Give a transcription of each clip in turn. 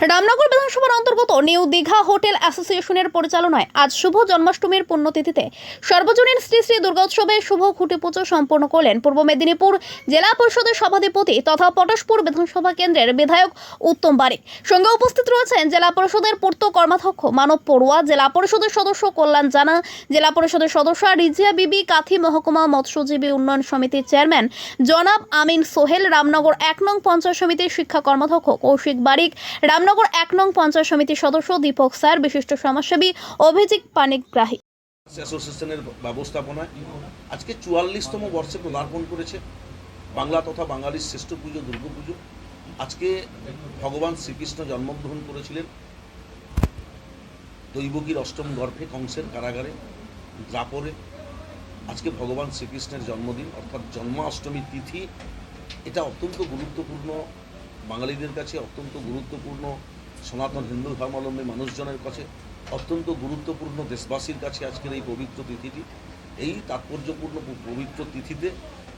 রামনগর বিধানসভার অন্তর্গত new Digha hotel অ্যাসোসিয়েশনের পরিচালনায় আজ শুভ জন্মাষ্টমীর পুণ্যতিথিতে সর্বজনীন শ্রী শ্রী দুর্গোৎসবে শুভ খুঁটি পুজো সম্পন্ন করলেন পূর্ব মেদিনীপুর জেলা পরিষদের সভাধিপতি তথা পটাশপুর বিধানসভা কেন্দ্রের বিধায়ক উত্তম বারিক। সঙ্গে উপস্থিত রয়েছেন জেলা পরিষদের পূর্ত কর্মাধ্যক্ষ মানব পড়ুয়া, জেলা পরিষদের সদস্য কল্যাণ জানা, জেলা পরিষদের সদস্য রিজিয়া বিবি, কাথি মহকুমা মৎস্যজীবী উন্নয়ন সমিতির চেয়ারম্যান জনাব আমিন সোহেল, রামনগর এক নং পঞ্চায়েত সমিতির শিক্ষা কর্মাধ্যক্ষ কৌশিক বারিক রামনগর এক নং পঞ্চায়েত সমিতির সদস্য দীপক স্যার, বিশিষ্ট সমাজসেবী অভিজিৎ পানিগ্রাহী। অ্যাসোসিয়েশনের ব্যবস্থাপনায় আজকে চুয়াল্লিশতম বর্ষে পদার্পণ করেছে। বাংলা তথা বাঙালির শ্রেষ্ঠ পুজো দুর্গাপুজো আজকে ভগবান শ্রীকৃষ্ণ জন্মগ্রহণ করেছিলেন। দৈবকীর অষ্টম গর্ভে কংসের কারাগারে, দ্রাপরে। আজকে ভগবান শ্রীকৃষ্ণের জন্মদিন, অর্থাৎ জন্মাষ্টমীর তিথি। এটা অত্যন্ত গুরুত্বপূর্ণ বাঙালিদের কাছে অত্যন্ত গুরুত্বপূর্ণ সনাতন হিন্দু ধর্মাবলম্বী মানুষজনের কাছে অত্যন্ত গুরুত্বপূর্ণ দেশবাসীর কাছে আজকের এই পবিত্র তিথিটি। এই তাৎপর্যপূর্ণ পবিত্র তিথিতে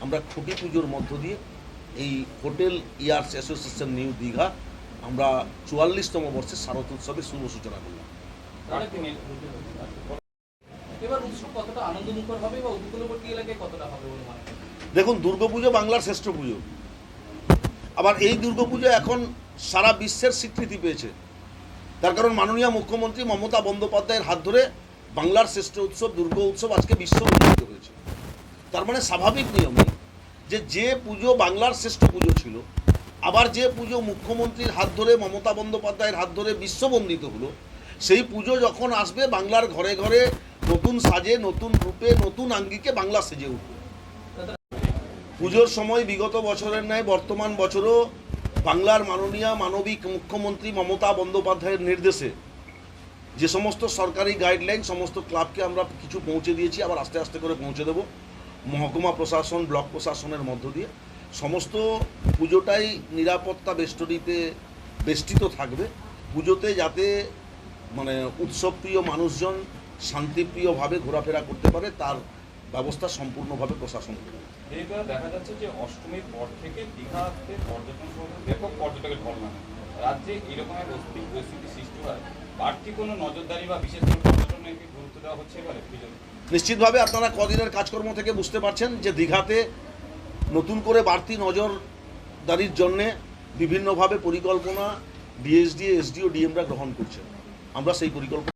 আমরা খুঁটি পুজোর মধ্য দিয়ে এই hoteliers association new Digha আমরা চুয়াল্লিশতম বর্ষের শারদ উৎসবের শুভ সূচনা করলাম। দেখুন দুর্গাপুজো বাংলার শ্রেষ্ঠ পুজো। আবার এই দুর্গাপুজো এখন সারা বিশ্বের স্বীকৃতি পেয়েছে। তার কারণ মাননীয় মুখ্যমন্ত্রী মমতা বন্দ্যোপাধ্যায়ের হাত ধরে বাংলার শ্রেষ্ঠ উৎসব, দুর্গা উৎসব আজকে বিশ্ব উন্নীত হয়েছে। তার মানে স্বাভাবিক নিয়মে যে যে পুজো বাংলার শ্রেষ্ঠ পুজো ছিল, আবার যে পুজো মুখ্যমন্ত্রীর হাত ধরে, মমতা বন্দ্যোপাধ্যায়ের হাত ধরে বিশ্ববন্দিত হলো, সেই পুজো যখন আসবে, বাংলার ঘরে ঘরে নতুন সাজে, নতুন রূপে, নতুন আঙ্গিকে বাংলা সেজে উঠবে। পুজোর সময় বিগত বছরের ন্যায় বর্তমান বছরও বাংলার মাননীয় মানবিক মুখ্যমন্ত্রী মমতা বন্দ্যোপাধ্যায়ের নির্দেশে যে সমস্ত সরকারি গাইডলাইন সমস্ত ক্লাবকে আমরা কিছু পৌঁছে দিয়েছি, আবার আস্তে আস্তে করে পৌঁছে দেব। মহকুমা প্রশাসন, ব্লক প্রশাসনের মধ্য দিয়ে। সমস্ত পুজোটাই নিরাপত্তা বেষ্টনীতে বেষ্টিত থাকবে। পুজোতে যাতে মানে উৎসবপ্রিয় মানুষজন শান্তিপ্রিয়ভাবে ঘোরাফেরা করতে পারে, তার ব্যবস্থা সম্পূর্ণভাবে প্রশাসন করবে দেখা যাচ্ছে যে অষ্টমীর পর থেকে দীঘাতে পর্যটন ব্যাপক পর্যটকের ঢল নামে রাজ্যে এইরকমের পরিস্থিতি পরিস্থিতি সৃষ্টি হয় বাড়তি কোনো নজরদারি বা বিশেষ কোনো কি গুরুত্ব দেওয়া হচ্ছে এবারে নিশ্চিতভাবে আপনারা কদিনের কাজকর্ম থেকে বুঝতে পারছেন যে দীঘাতে নতুন করে বাড়তি নজরদারির জন্যে বিভিন্নভাবে পরিকল্পনা ডিএসডি এসডিও ডিএমরা গ্রহণ করছে। আমরা সেই পরিকল্পনা